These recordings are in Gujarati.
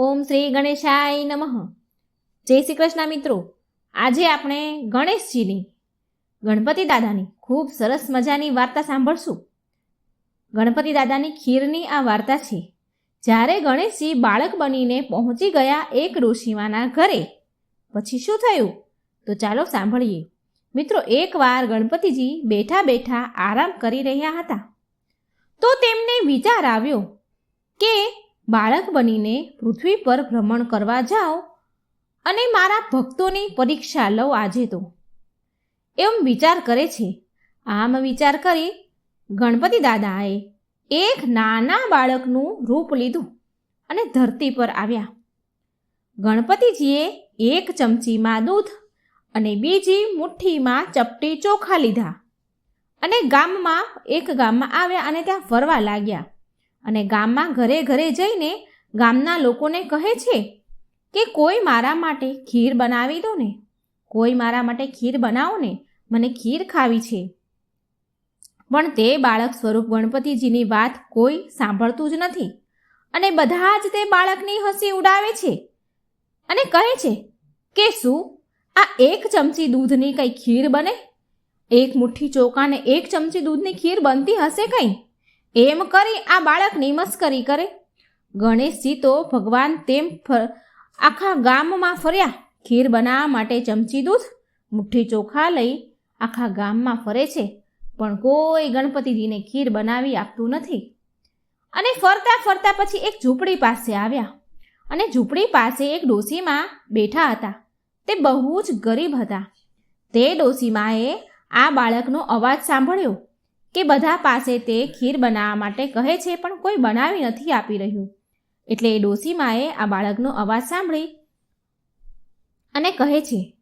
ઓમ શ્રી ગણેશાય નમઃ. જય શ્રી કૃષ્ણ મિત્રો. આજે આપણે ગણેશજીની, ગણપતિ દાદાની ખૂબ સરસ મજાની વાર્તા સાંભળશું. ગણપતિ દાદાની ખીરની આ વાર્તા છે, જ્યારે ગણેશજી બાળક બનીને પહોંચી ગયા એક ઋષિમાના ઘરે. પછી શું થયું? તો ચાલો સાંભળીએ. મિત્રો એકવાર ગણપતિજી બેઠા બેઠા આરામ કરી રહ્યા હતા. તો તેમને વિચાર આવ્યો કે બાળક બનીને પૃથ્વી પર ભ્રમણ કરવા જાઓ અને મારા ભક્તોની પરીક્ષા લઉં આજે તો. એમ વિચાર કરે છે. આમ વિચાર કરી ગણપતિ દાદાએ એક નાના બાળકનું રૂપ લીધું અને ધરતી પર આવ્યા. ગણપતિજીએ એક ચમચીમાં દૂધ અને બીજી મુઠ્ઠીમાં ચપટી ચોખા લીધા અને ગામમાં એક ગામમાં આવ્યા અને ત્યાં ફરવા લાગ્યા. અને ગામમાં ઘરે ઘરે જઈને ગામના લોકોને કહે છે કે કોઈ મારા માટે ખીર બનાવી દો ને. કોઈ મારા માટે ખીર બનાવો ને. મને ખીર ખાવી છે. પણ તે બાળક સ્વરૂપ ગણપતિજીની વાત કોઈ સાંભળતું જ નથી. અને બધા જ તે બાળકની હસી ઉડાવે છે. અને કહે છે કે શું? આ એક ચમચી દૂધની કંઈ ખીર બને? એક મુઠ્ઠી ચોખાને એક ચમચી દૂધની ખીર બનતી હશે કંઈ? એમ કરી આ બાળકની મસ્કરી કરે. ગણેશજી તો ભગવાન તેમ આખા ગામમાં ફર્યા. ખીર બનાવવા માટે ચમચી દૂધ, મુઠ્ઠી ચોખા લઈ આખા ગામમાં ફરે છે. પણ કોઈ ગણપતિજીને ખીર બનાવી આપતું નથી. અને ફરતા ફરતા પછી એક ઝૂંપડી પાસે આવ્યા. અને ઝૂંપડી પાસે એક ડોસીમાં બેઠા હતા. તે બહુ જ ગરીબ હતા. તે ડોસીમાએ આ બાળકનો અવાજ સાંભળ્યો. કે બધા પાસે તે ખીર બનાવવા માટે કહે છે પણ કોઈ બનાવી નથી આપી રહ્યું. એટલે એ ડોસીમાએ આ બાળકનો અવાજ સાંભળી અને કહે છે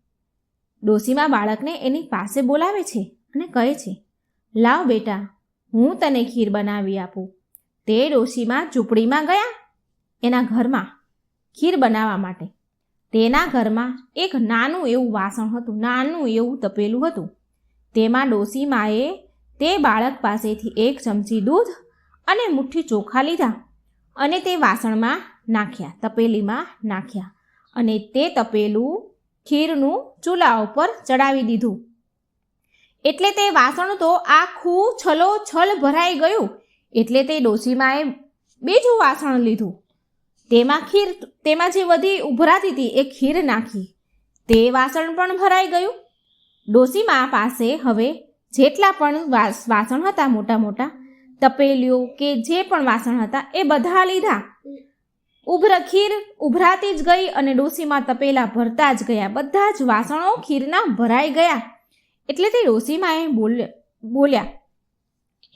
ડોસીમા બાળકને એની પાસે બોલાવે છે અને કહે છે, લાવ બેટા, હું તને ખીર બનાવી આપું. તે ડોસીમા ઝૂંપડીમાં ગયા એના ઘરમાં ખીર બનાવવા માટે. તેના ઘરમાં એક નાનું એવું વાસણ હતું, નાનું એવું તપેલું હતું. તેમાં ડોસીમાએ તે બાળક પાસેથી એક ચમચી દૂધ અને મુઠ્ઠી ચોખા લીધા અને તે વાસણમાં નાખ્યા, તપેલીમાં નાખ્યા અને તે તપેલું ખીરનું ચૂલા ઉપર ચડાવી દીધું. એટલે તે વાસણ તો આખું છલો છલ ભરાઈ ગયું. એટલે તે ડોસીમાએ બીજું વાસણ લીધું. તેમાં ખીર, તેમાં જે બધી ઉભરાતી હતી એ ખીર નાખી. તે વાસણ પણ ભરાઈ ગયું. ડોસીમા પાસે હવે જેટલા પણ વાસ, વાસણ હતા મોટા મોટા, તપેલીઓ કે જે પણ વાસણ હતા, એ બધા લીધા. ઉભરા ખીર ઉભરાતી જ ગઈ અને ડોસીમાં તપેલા ભરતા જ ગયા. બધા જ વાસણો ખીરના ભરાઈ ગયા. એટલે તે ડોસીમાએ બોલ્યા બોલ્યા,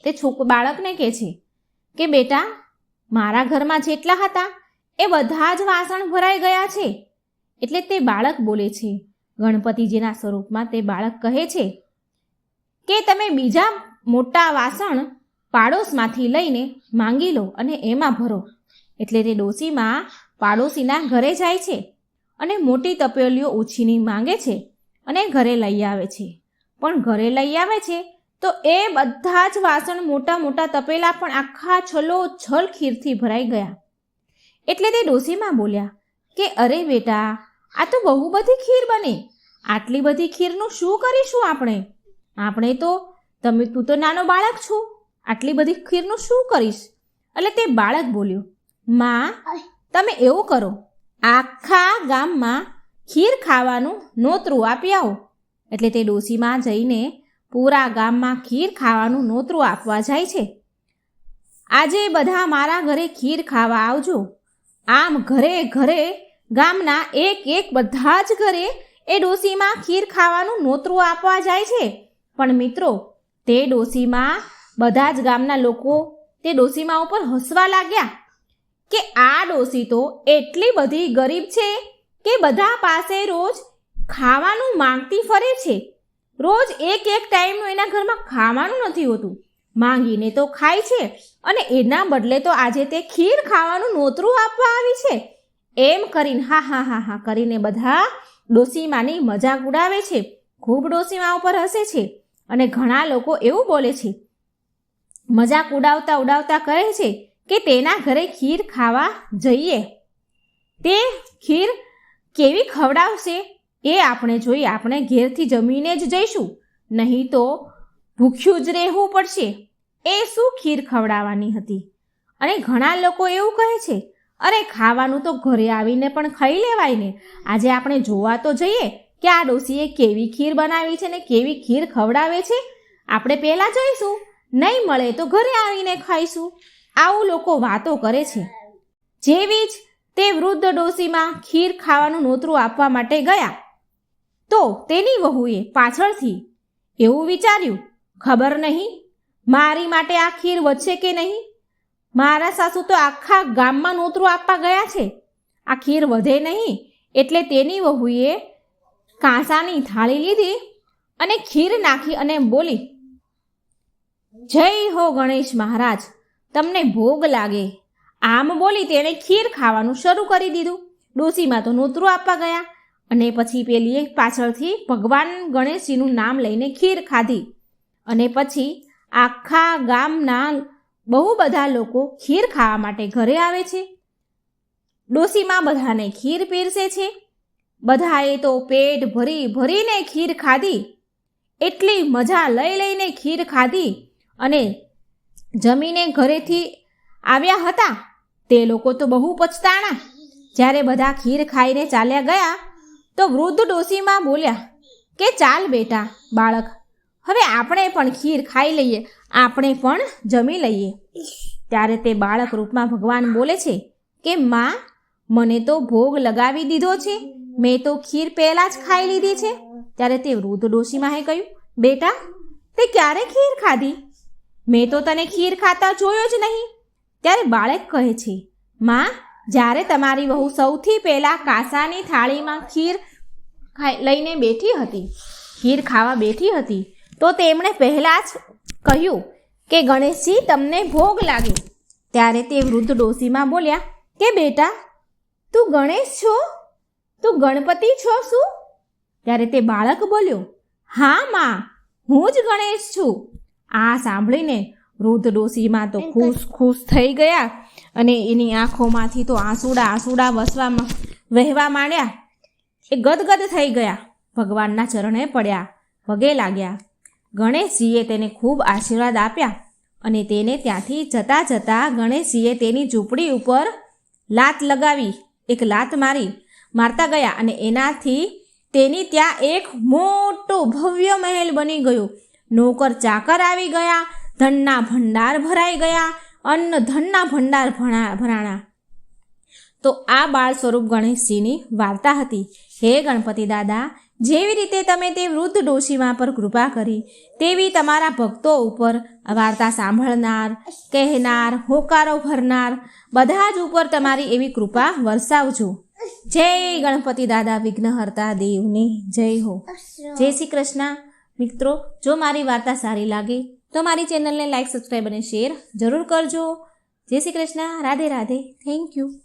તે છોક, બાળકને કહે છે કે, બેટા, મારા ઘરમાં જેટલા હતા, એ બધા જ વાસણ ભરાઈ ગયા છે. એટલે તે બાળક બોલે છે. ગણપતિજીના સ્વરૂપમાં તે બાળક કહે છે કે તમે બીજા મોટા વાસણ પાડોશમાંથી લઈને માંગી લો અને એમાં ભરો. એટલે તે ડોશીમાં પાડોશીના ઘરે જાય છે અને મોટી તપેલીઓ ઉછીની માંગે છે અને ઘરે લઈ આવે છે. પણ ઘરે લઈ આવે છે તો એ બધા જ વાસણ મોટા મોટા તપેલા પણ આખા છલો છલ ખીરથી ભરાઈ ગયા. એટલે તે ડોશીમાં બોલ્યા કે, અરે બેટા, આ તો બહુ બધી ખીર બની. આટલી બધી ખીરનું શું કરીશું આપણે? આપણે તો તમે તું તો નાનો બાળક છો. આટલી બધી ખીરનું શું કરીશ? એટલે તે બાળક બોલ્યો માં તમે એવું કરો. આખા ગામમાં ખીર ખાવાનું નોતરું આપી આવો. એટલે તે ડોસીમાં જઈને પૂરા ગામમાં ખીર ખાવાનું નોતરું આપવા જાય છે. આજે બધા મારા ઘરે ખીર ખાવા આવજો. આમ ઘરે ઘરે ગામના એક એક બધા જ ઘરે એ ડોસીમાં ખીર ખાવાનું નોતરું આપવા જાય છે. પણ મિત્રો, તે ડોસીમાં બધા જ ગામના લોકો તે ડોસીમાં ઉપર હસવા લાગ્યા કે આ ડોસી તો એટલી બધી ગરીબ છે કે બધા પાસે રોજ ખાવાનું માંગતી ફરે છે. રોજ એક એક ટાઈમનું એના ઘરમાં ખાવાનું નથી હોતું. માંગીને તો ખાય છે અને એના બદલે તો આજે તે ખીર ખાવાનું નોતરું આપવા આવી છે. એમ કરીને હા હા હા હા કરીને બધા ડોસીમાની મજાક ઉડાવે છે. ખૂબ ડોસીમા ઉપર હસે છે. અને ઘણા લોકો એવું બોલે છે, મજાક ઉડાવતા ઉડાવતા કહે છે કે તેના ઘરે ખીર ખાવા જઈએ. તે ખીર કેવી ખવડાવશે એ આપણે જોઈએ આપણે ઘેરથી જમીને જ જઈશું. નહીં તો ભૂખ્યું જ રહેવું પડશે. એ શું ખીર ખવડાવવાની હતી? અને ઘણા લોકો એવું કહે છે, અરે ખાવાનું તો ઘરે આવીને પણ ખાઈ લેવાય ને. આજે આપણે જોવા તો જઈએ કે આ ડોશીએ કેવી ખીર બનાવી છે ને કેવી ખીર ખવડાવે છે? આપણે પહેલાં જઈશું. નહીં મળે તો ઘરે આવીને ખાઈશું. આવું લોકો વાતો કરે છે. જેવી જ તે વૃદ્ધ ડોશીમાં ખીર ખાવાનું નોતરું આપવા માટે ગયા. તો તેની વહુએ પાછળથી એવું વિચાર્યું, ખબર નહીં, મારી માટે આ ખીર વધશે કે નહીં? મારા સાસુ તો આખા ગામમાં નોતરું આપવા ગયા છે. આ ખીર વધે નહીં. એટલે તેની વહુએ કાંસાની થાળી લીધી અને ખીર નાખી અને બોલી, જય હો ગણેશ મહારાજ, તમને ભોગ લાગે. આમ બોલી તેણે ખીર ખાવાનું શરૂ કરી દીધું. ડોસીમાં તો નોતરું આપવા ગયા અને પછી પેલીએ પાછળથી ભગવાન ગણેશજીનું નામ લઈને ખીર ખાધી અને પછી આખા ગામના બહુ બધા લોકો ખીર ખાવા માટે ઘરે આવે છે. ડોસીમાં બધાને ખીર પીરસે છે. બધાએ તો પેટ ભરી ભરીને ખીર ખાધી. એટલી મજા લઈ લઈને ખીર ખાધી અને જમીને ઘરેથી આવ્યા હતા. તે લોકો તો બહુ પછતાણા. જ્યારે બધા ખીર ખાઈને ચાલ્યા ગયા, તો વૃદ્ધ ડોસીમાં બોલ્યા, કે ચાલ બેટા, બાળક, હવે આપણે પણ ખીર ખાઈ લઈએ, આપણે પણ જમી લઈએ. ત્યારે તે બાળક રૂપમાં ભગવાન બોલે છે કે, માં, મને તો ભોગ લગાવી દીધો છે. મેં તો ખીર પહેલાં જ ખાઈ લીધી છે. ત્યારે તે વૃદ્ધ ડોશીમાએ કહ્યું, બેટા, તે ક્યારે ખીર ખાધી? મેં તો તને ખીર ખાતા જોયો જ નહીં. ત્યારે બાળક કહે છે, માં, જ્યારે તમારી વહુ સૌથી પહેલાં કાંસાની થાળીમાં ખીર લઈને બેઠી હતી, ખીર ખાવા બેઠી હતી, તો તેમણે પહેલાં જ કહ્યું કે, ગણેશજી, તમને ભોગ લાગે ત્યારે તે વૃદ્ધ ડોશીમાં બોલ્યા, કે બેટા, તું ગણેશ છો? તું ગણપતિ છો શું? ત્યારે તે બાળક બોલ્યો હા માં હું જ ગણેશ છું. આ સાંભળીને વૃદ્ધ ડોશીમાં તો ખુશ ખુશ થઈ ગયા અને એની આંખોમાંથી તો આંસુડા આંસુડા વસવામાં વહેવા માંડ્યા. એ ગદગદ થઈ ગયા. ભગવાનના ચરણે પડ્યા. પગે લાગ્યા. ગણેશજીએ તેને ખૂબ આશીર્વાદ આપ્યા અને તેને ત્યાંથી જતાં જતાં ગણેશજીએ તેની ઝૂંપડી ઉપર લાત લગાવી. એક લાત મારી મારતા ગયા અને એનાથી તેની ત્યાં એક મોટો ભવ્ય મહેલ બની ગયો. નોકર ચાકર આવી ગયા, ધનના ભંડાર ભરાઈ ગયા, અન્ન ધનના ભંડાર ભરાણા. તો આ બાળ સ્વરૂપ ગણેશજીની વાર્તા હતી. હે ગણપતિ દાદા, જેવી રીતે તમે તે વૃદ્ધ ડોશીમાં પર કૃપા કરી, તેવી તમારા ભક્તો ઉપર વાર્તા સાંભળનાર, કહેનાર, હોકારો ભરનાર, બધા જ ઉપર તમારી એવી કૃપા વરસાવજો. જય ગણપતિ દાદા વિઘ્નહર્તા દેવને જય હો. જય શ્રી કૃષ્ણ. મિત્રો જો મારી વાર્તા સારી લાગે તો મારી ચેનલને લાઈક સબસ્ક્રાઈબ અને શેર જરૂર કરજો. જય શ્રી કૃષ્ણ. રાધે રાધે. Thank you.